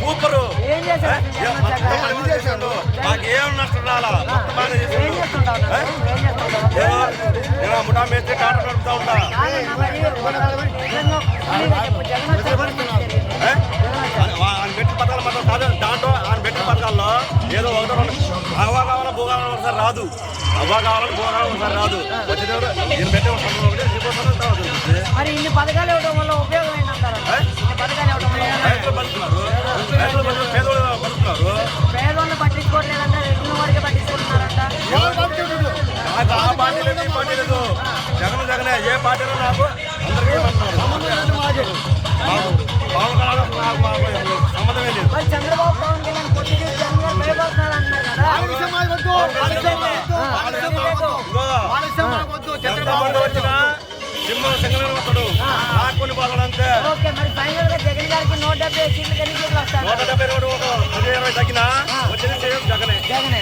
Super మాకేం నష్టం రాలా? మొత్తం ముఠా మేస్తే కాట నడుపుతా ఉంటా. ఆయన పెట్టిన పథకాలు మాత్రం కాదు. దాంట్లో ఆయన పెట్టిన పథకాల్లో ఏదో ఒకటో అవ్వ కావాలా ఒకసారి రాదు. అవ్వ కావాలని భూ కావాలని ఒకసారి రాదు. ఈయన పెట్టే మరి ఇన్ని పథకాలు ఇవ్వడం వల్ల ఉపయోగం ఏంటంటారు? పథకాలు ఇవ్వడం వల్ల పేదోళ్ళు పట్టించుకోవట్లేదంట. రెడ్డిన వారికి పట్టించుకుంటున్నారంట. పార్టీ పార్టీ జగన్ జగనే ఏ పార్టీలో నాకు మరి చంద్రబాబు పవన్ కళ్యాణ్ పొట్టి చేసి జగన్ గారు భయపడుతున్నారు అంటున్నారు కదా నాకు కొన్ని బాధలు అంతే ఓకే మరి ఫైనల్గా జగన్ గారికి నూట డెబ్బై సీట్లు సీట్లు వస్తాయి నూట డెబ్బై పది ఇరవై తగ్గినా వచ్చేది సేమ్ జగనే. జగనే